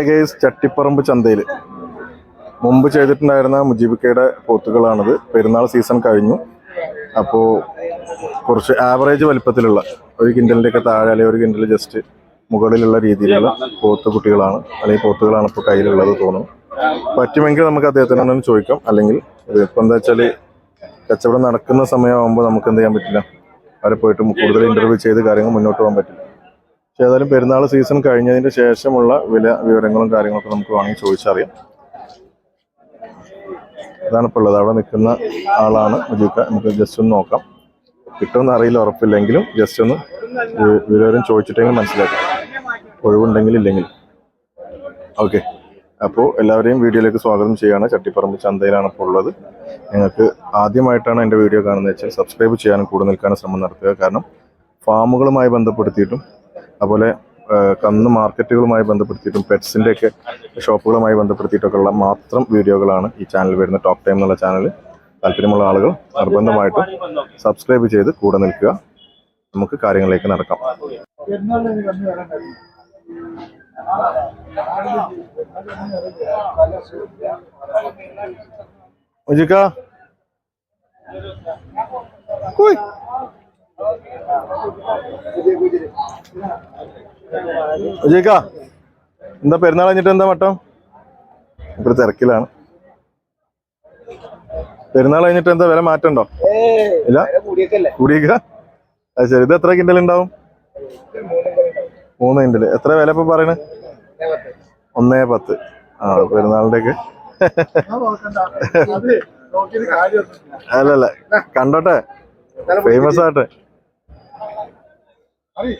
Hi guys Chattiparamba ചന്തയിൽ മുമ്പ് ചെയ്തിട്ടുണ്ടായിരുന്ന മുജീബിക്കയുടെ പോത്തുകളാണിത്. പെരുന്നാൾ സീസൺ കഴിഞ്ഞു. അപ്പോൾ കുറച്ച് ആവറേജ് വലിപ്പത്തിലുള്ള ഒരു കിൻഡലിന്റെയൊക്കെ താഴെ അല്ലെങ്കിൽ ഒരു കിൻഡൽ ജസ്റ്റ് മുകളിലുള്ള രീതിയിലുള്ള പോത്ത് കുട്ടികളാണ്. അല്ലെങ്കിൽ പോത്തുകളാണ് ഇപ്പോൾ കയ്യിലുള്ളത് തോന്നുന്നു. പറ്റുമെങ്കിൽ നമുക്ക് അദ്ദേഹത്തിനോട് ഒന്ന് ചോദിക്കാം. അല്ലെങ്കിൽ ഇപ്പം എന്താ വെച്ചാൽ കച്ചവടം നടക്കുന്ന സമയമാകുമ്പോൾ നമുക്ക് എന്ത് ചെയ്യാൻ പറ്റില്ല? അവരെ പോയിട്ട് കൂടുതൽ ഇന്റർവ്യൂ ചെയ്ത് കാര്യങ്ങൾ മുന്നോട്ട് പോകാൻ പറ്റില്ല. പക്ഷേ ഏതായാലും പെരുന്നാൾ സീസൺ കഴിഞ്ഞതിന് ശേഷമുള്ള വില വിവരങ്ങളും കാര്യങ്ങളൊക്കെ നമുക്ക് വേണമെങ്കിൽ ചോദിച്ചറിയാം. ഇതാണ് ഇപ്പോൾ ഉള്ളത്. അവിടെ നിൽക്കുന്ന ആളാണ് മുജീക്ക നമുക്ക് ജസ്റ്റ് ഒന്ന് നോക്കാം. കിട്ടുമെന്ന് അറിയില്ല ഉറപ്പില്ലെങ്കിലും ജസ്റ്റ് ഒന്ന് വിവരം ചോദിച്ചിട്ടെങ്കിലും മനസ്സിലാക്കാം. ഒഴിവുണ്ടെങ്കിൽ ഇല്ലെങ്കിൽ. ഓക്കെ അപ്പോൾ എല്ലാവരെയും വീഡിയോയിലേക്ക് സ്വാഗതം ചെയ്യുകയാണ്. ചട്ടിപ്പറമ്പ് ചന്തയിലാണ് ഇപ്പോൾ ഉള്ളത്. നിങ്ങൾക്ക് ആദ്യമായിട്ടാണ് എന്റെ വീഡിയോ കാണുന്നത് വെച്ചാൽ സബ്സ്ക്രൈബ് ചെയ്യാനും കൂടെ നിൽക്കാനും ശ്രമം നടത്തുക. കാരണം ഫാമുകളുമായി ബന്ധപ്പെടുത്തിയിട്ടും അതുപോലെ കന്ന് മാർക്കറ്റുകളുമായി ബന്ധപ്പെടുത്തിയിട്ടും പെറ്റ്സിന്റെ ഒക്കെ ഷോപ്പുകളുമായി ബന്ധപ്പെടുത്തിയിട്ടൊക്കെ ഉള്ള മാത്രം വീഡിയോകളാണ് ഈ ചാനൽ വരുന്ന ടോക്ക് ടൈം എന്നുള്ള ചാനൽ താല്പര്യമുള്ള ആളുകൾ നിർബന്ധമായിട്ടും സബ്സ്ക്രൈബ് ചെയ്ത് കൂടെ നിൽക്കുക. നമുക്ക് കാര്യങ്ങളിലേക്ക് നടക്കാം. മുജിക്ക. കുയ് എന്താ പെരുന്നാൾ കഴിഞ്ഞിട്ട് എന്താ മട്ടം? ഇവിടെ തിരക്കിലാണ്. പെരുന്നാൾ കഴിഞ്ഞിട്ട് എന്താ വില മാറ്റണ്ടോ ഇല്ല? കൂടിയേക്ക? അത് ശരി. ഇത് എത്ര കിൻഡൽ ഉണ്ടാവും? മൂന്ന് കിൻഡൽ. എത്ര വില ഇപ്പൊ പറയണേ? ഒന്നേ പത്ത്. ആ പെരുന്നാളിന്റെ ഒക്കെ അല്ലല്ല. കണ്ടോട്ടെ? ഫേമസ് ആട്ടെ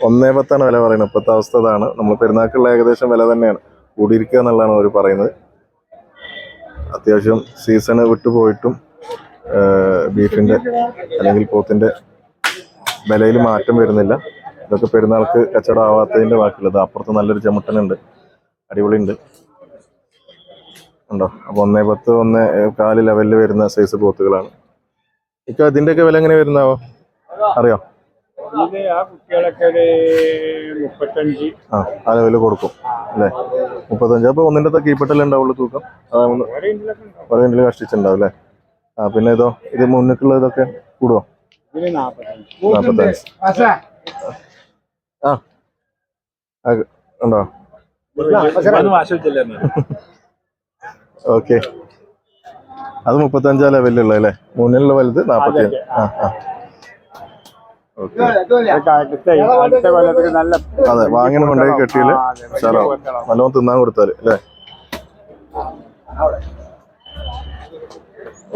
ഒന്നേ പത്താണ് വില പറയുന്നത്. ഇപ്പോഴത്തെ അവസ്ഥ അതാണ് നമ്മൾ പെരുന്നാക്കുള്ള ഏകദേശം വില തന്നെയാണ്. കൂടിയിരിക്കുക എന്നുള്ളതാണ് അവർ പറയുന്നത്. അത്യാവശ്യം സീസണ് വിട്ടുപോയിട്ടും ബീഫിന്റെ അല്ലെങ്കിൽ പോത്തിന്റെ വിലയിൽ മാറ്റം വരുന്നില്ല. ഇതൊക്കെ പെരുന്നാൾക്ക് കച്ചവടം ആവാത്തതിന്റെ ബാക്കിയുള്ളത്. അപ്പുറത്ത് നല്ലൊരു ചമുട്ടനുണ്ട്. അടിപൊളിയുണ്ട്. ഉണ്ടോ? അപ്പോൾ ഒന്നേ പത്ത് ഒന്നേ കാൽ ലെവലിൽ വരുന്ന സൈസ് പോത്തുകളാണ്. ഇപ്പോൾ ഇതിന്റെയൊക്കെ വില എങ്ങനെ വരുന്നാവോ? അറിയോ? ഇത് ആ കുട്ടികളൊക്കെ ഒരു മുപ്പത്തഞ്ച്. ആ ആ ലെവലിൽ കൊടുക്കും അല്ലേ? മുപ്പത്തഞ്ച്. അപ്പൊ ഒന്നിന്റെ കീപ്പട്ടല്ലേ ഉണ്ടാവുള്ളൂ തൂക്കം? ഒരേ മിനിറ്റിൽ കഷ്ടിച്ചുണ്ടാവും അല്ലേ? ആ പിന്നെ ഇതോ ഇത് മുന്നിട്ടുള്ള ഇതൊക്കെ കൂടുവോ? ഇതിന് നാപ്പത്തഞ്ച്. ആ. ഉണ്ടോ? ഓക്കെ. അത് മുപ്പത്തഞ്ചാ ലെവലിലുള്ള അല്ലേ? മൂന്നിലുള്ള വലുത് നാപ്പത്തി അഞ്ച് ആ ആ. അതെ വാങ്ങിന് കൊണ്ടുപോയി കെട്ടിയിൽ ഉഷാറാവും നല്ലോണം തിന്നാൻ കൊടുത്താൽ അല്ലേ?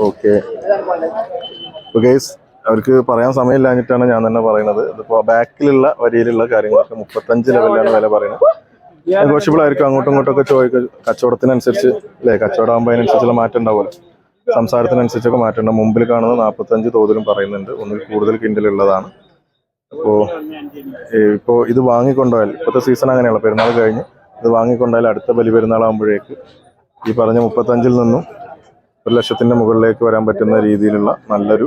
ഓക്കെ. ഗൈസ് അവർക്ക് പറയാൻ സമയമില്ലാഞ്ഞിട്ടാണ് ഞാൻ തന്നെ പറയുന്നത്. ഇതിപ്പോ ബാക്കിലുള്ള വരിയിലുള്ള കാര്യങ്ങളൊക്കെ മുപ്പത്തഞ്ച് ലെവലിലാണ് വില പറയുന്നത്. നെഗോഷ്യബിൾ ആയിരിക്കും അങ്ങോട്ടും ഇങ്ങോട്ടും ഒക്കെ ചോദിക്കും കച്ചവടത്തിനനുസരിച്ച് അല്ലേ? കച്ചവടം ആകുമ്പോൾ അതിനനുസരിച്ചുള്ള മാറ്റം ഉണ്ടാവുമല്ലോ. സംസാരത്തിനനുസരിച്ചൊക്കെ മാറ്റം ഉണ്ടാവും. മുമ്പിൽ കാണുന്നത് നാൽപ്പത്തഞ്ച് തോതിലും പറയുന്നുണ്ട്. ഒന്നിൽ കൂടുതൽ കിൻഡലുള്ളതാണ്. അപ്പോൾ ഇപ്പോൾ ഇത് വാങ്ങിക്കൊണ്ടുപോയാൽ ഇപ്പോഴത്തെ സീസൺ അങ്ങനെയുള്ള പെരുന്നാൾ കഴിഞ്ഞ് ഇത് വാങ്ങിക്കൊണ്ടുപോയാൽ അടുത്ത ബലി പെരുന്നാളാകുമ്പോഴേക്ക് ഈ പറഞ്ഞ മുപ്പത്തഞ്ചിൽ നിന്നും ഒരു ലക്ഷത്തിന്റെ മുകളിലേക്ക് വരാൻ പറ്റുന്ന രീതിയിലുള്ള നല്ലൊരു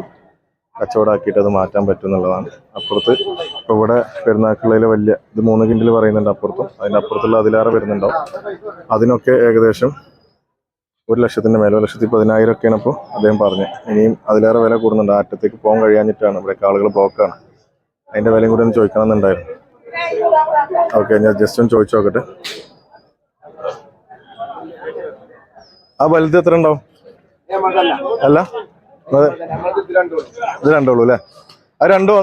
കച്ചവടമാക്കിയിട്ട് അത് മാറ്റാൻ പറ്റും എന്നുള്ളതാണ് അപ്പുറത്ത് ഇപ്പോൾ ഇവിടെ പെരുന്നാക്കുള്ളതിൽ വലിയ ഇത് മൂന്ന് കിൻഡിൽ പറയുന്നുണ്ട് അപ്പുറത്തും അതിന്റെ അപ്പുറത്തുള്ള അതിലേറെ വരുന്നുണ്ടാവും. അതിനൊക്കെ ഏകദേശം ഒരു ലക്ഷത്തിന്റെ മേലെ ഒരു ലക്ഷത്തി പതിനായിരം ഒക്കെയാണ് ഇപ്പോൾ അദ്ദേഹം പറഞ്ഞത്. ഇനിയും അതിലേറെ വില കൂടുന്നുണ്ട്. ആറ്റത്തേക്ക് പോകാൻ കഴിയാഞ്ഞിട്ടാണ്. ഇവിടെയൊക്കെ ആളുകൾ ബ്ലോക്കാണ് അതിന്റെ വിലയും കൂടി ഒന്ന് ചോദിക്കണം എന്നുണ്ടായിരുന്നു ഓക്കെ ഞാൻ ജസ്റ്റ് ഒന്ന് ചോദിച്ചു നോക്കട്ടെ. ആ വലുത് എത്ര ഉണ്ടാവും? അല്ല അതെ ഇത് രണ്ടുള്ളൂ അല്ലേ? ആ രണ്ടു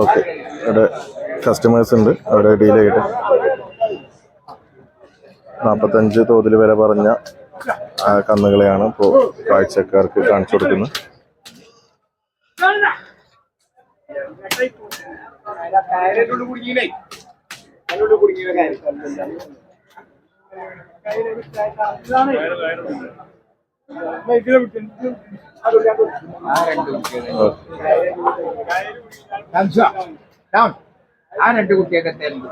ഓക്കെ ഇവിടെ കസ്റ്റമേഴ്സ് ഉണ്ട് അവരെ ഡീൽ ചെയ്തിട്ട് നാൽപ്പത്തഞ്ച് തോതിൽ വരെ പറഞ്ഞ കന്നുകളെയാണ് ഇപ്പോൾ കാഴ്ചക്കാർക്ക് കാണിച്ചു കൊടുക്കുന്നത്. ആ രണ്ട് കുട്ടിയൊക്കെ തരുന്നു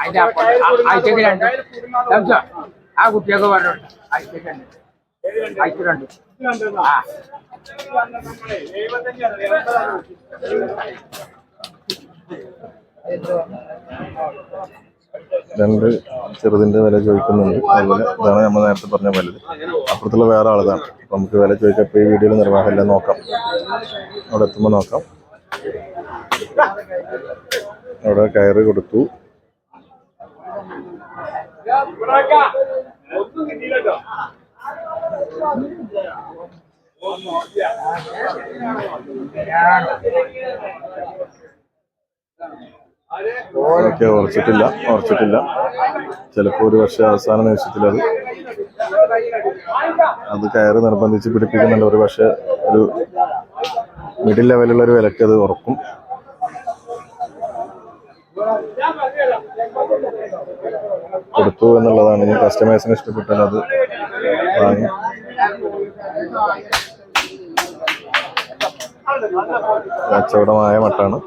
അതിന്റെ ആഴ്ചക്ക് രണ്ട്. ആ കുട്ടിയൊക്കെ പറഞ്ഞോണ്ട് ആഴ്ചക്ക് രണ്ട്. ആയിരത്തി രണ്ട്? ആ രണ്ട്. ചെറുതിന്റെ വില ചോദിക്കുന്നുണ്ട്. അതുപോലെ ഇതാണ് നമ്മൾ നേരത്തെ പറഞ്ഞ വലുത്. അപ്പുറത്തുള്ള വേറെ ആളതാണ്. അപ്പൊ നമുക്ക് വില ചോദിക്കാം. ഇപ്പൊ ഈ വീഡിയോയിൽ നിർവാഹമില്ല നോക്കാം. അവിടെ എത്തുമ്പോൾ നോക്കാം. അവിടെ കയറ് കൊടുത്തു. ഓക്കെ ഉറച്ചിട്ടില്ല ഉറച്ചിട്ടില്ല. ചിലപ്പോ ഒരു വർഷം അവസാന നിമിഷത്തിൽ അത്. അത് കയറ് നിർബന്ധിച്ച് പിടിപ്പിക്കുന്നുണ്ട് ഒരു പക്ഷേ ഒരു മിഡിൽ ലെവലുള്ള ഒരു വിലക്ക് അത് ഉറക്കും. കൊടുത്തു എന്നുള്ളതാണ്. ഇനി കസ്റ്റമേഴ്സിന് ഇഷ്ടപ്പെട്ടാൽ അത് വാങ്ങി. കച്ചവടമായ മട്ടാണ്.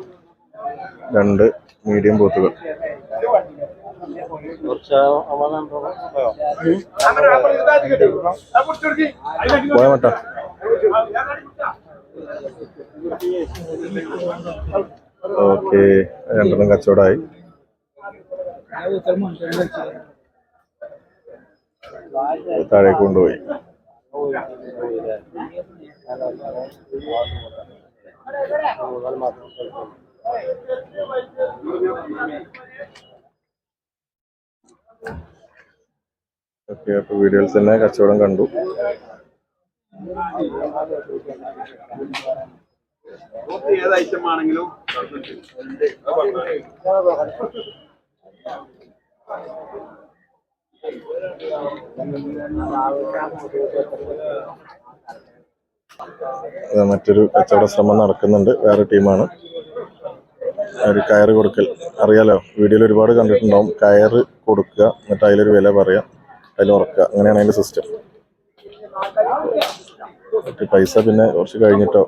രണ്ട് മീഡിയം പോത്തുകൾ പോയ മട്ട. ഓക്കെ. രണ്ടെണ്ണം കച്ചവടമായി. താഴേക്ക് കൊണ്ടുപോയി ഓക്കെ വീഡിയോയിൽ തന്നെ കച്ചവടം കണ്ടു. ഏത് ഐറ്റം മറ്റൊരു കച്ചവട ശ്രമം നടക്കുന്നുണ്ട്. വേറെ ടീമാണ്. ഒരു കയറ് കൊടുക്കൽ. അറിയാലോ വീഡിയോയിൽ ഒരുപാട് കണ്ടിട്ടുണ്ടാവും. കയറ് കൊടുക്കുക എന്നിട്ട് അതിലൊരു വില പറയാം. അതിൽ ഉറക്കുക. അങ്ങനെയാണ് അതിന്റെ സിസ്റ്റം പൈസ പിന്നെ കുറച്ച് കഴിഞ്ഞിട്ടോ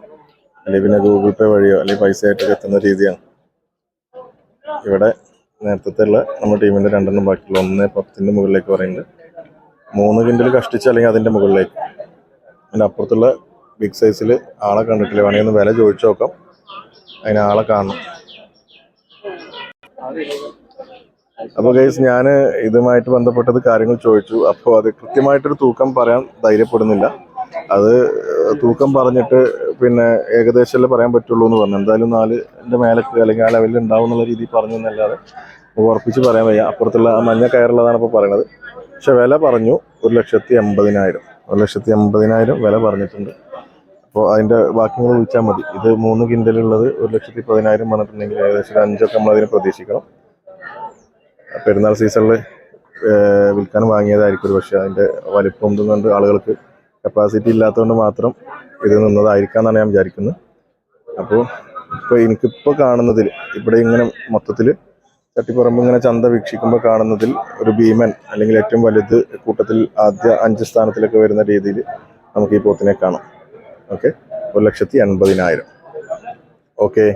അല്ലെങ്കിൽ പിന്നെ ഗൂഗിൾ പേ വഴിയോ അല്ലെങ്കിൽ പൈസ ആയിട്ടൊക്കെ എത്തുന്ന രീതിയാണ്. ഇവിടെ നേരത്തെ ഉള്ള നമ്മുടെ ടീമിന്റെ രണ്ടെണ്ണം ബാക്കിയുള്ള ഒന്ന് പത്തിന്റെ മുകളിലേക്ക് പറയുന്നുണ്ട് മൂന്ന് കിൻഡിൽ കഷ്ടിച്ച് അല്ലെങ്കിൽ അതിന്റെ മുകളിലേക്ക്. അതിന്റെ അപ്പുറത്തുള്ള ബിഗ് സൈസിൽ ആളെ കണ്ടിട്ടില്ല? വേണമെങ്കിൽ ഒന്ന് വില ചോദിച്ചു നോക്കാം. അതിന് ആളെ കാണണം. അപ്പോൾ ഗൈസ് ഞാൻ ഇതുമായിട്ട് ബന്ധപ്പെട്ടത് കാര്യങ്ങൾ ചോദിച്ചു. അപ്പോൾ അത് കൃത്യമായിട്ടൊരു തൂക്കം പറയാൻ ധൈര്യപ്പെടുന്നില്ല. അത് തൂക്കം പറഞ്ഞിട്ട് പിന്നെ ഏകദേശമല്ലേ പറയാൻ പറ്റുള്ളൂ എന്ന് പറഞ്ഞു. എന്തായാലും നാലിന്റെ മേലക്ക് അല്ലെങ്കിൽ ആ ലെവലിൽ ഉണ്ടാവും എന്നുള്ള രീതിയിൽ പറഞ്ഞു എന്നല്ലാതെ ഉറപ്പിച്ച് പറയാൻ വയ്യ. അപ്പുറത്തുള്ള മഞ്ഞ കയറുള്ളതാണ് ഇപ്പോൾ പറയണത്. പക്ഷെ വില പറഞ്ഞു. ഒരു ലക്ഷത്തി എൺപതിനായിരം ഒരു ലക്ഷത്തി എൺപതിനായിരം വില പറഞ്ഞിട്ടുണ്ട്. അപ്പോൾ അതിന്റെ ബാക്കി നിങ്ങൾ വിളിച്ചാൽ മതി. ഇത് മൂന്ന് കിൻഡലുള്ളത് ഒരു ലക്ഷത്തി പതിനായിരം പറഞ്ഞിട്ടുണ്ടെങ്കിൽ ഏകദേശം അഞ്ചൊക്കെ നമ്മൾ അതിന് പ്രതീക്ഷിക്കണം. പെരുന്നാൾ സീസണിൽ വിൽക്കാൻ വാങ്ങിയതായിരിക്കും ഒരു പക്ഷേ അതിന്റെ വലിപ്പം ഇതും ആളുകൾക്ക് കപ്പാസിറ്റി ഇല്ലാത്തതുകൊണ്ട് മാത്രം ഇത് നിന്നതായിരിക്കാം എന്നാണ് ഞാൻ വിചാരിക്കുന്നത്. അപ്പോൾ ഇപ്പോൾ എനിക്കിപ്പോൾ കാണുന്നതിൽ ഇവിടെ ഇങ്ങനെ മൊത്തത്തിൽ തട്ടിപ്പുറമ്പ് ഇങ്ങനെ ചന്ത വീക്ഷിക്കുമ്പോൾ കാണുന്നതിൽ ഒരു ഭീമൻ അല്ലെങ്കിൽ ഏറ്റവും വലുത് കൂട്ടത്തിൽ ആദ്യ അഞ്ച് സ്ഥാനത്തിലൊക്കെ വരുന്ന രീതിയിൽ നമുക്ക് ഈ പോത്തിനെ കാണാം. ഓക്കെ? ഒരു ലക്ഷത്തി എൺപതിനായിരം ഓക്കെ?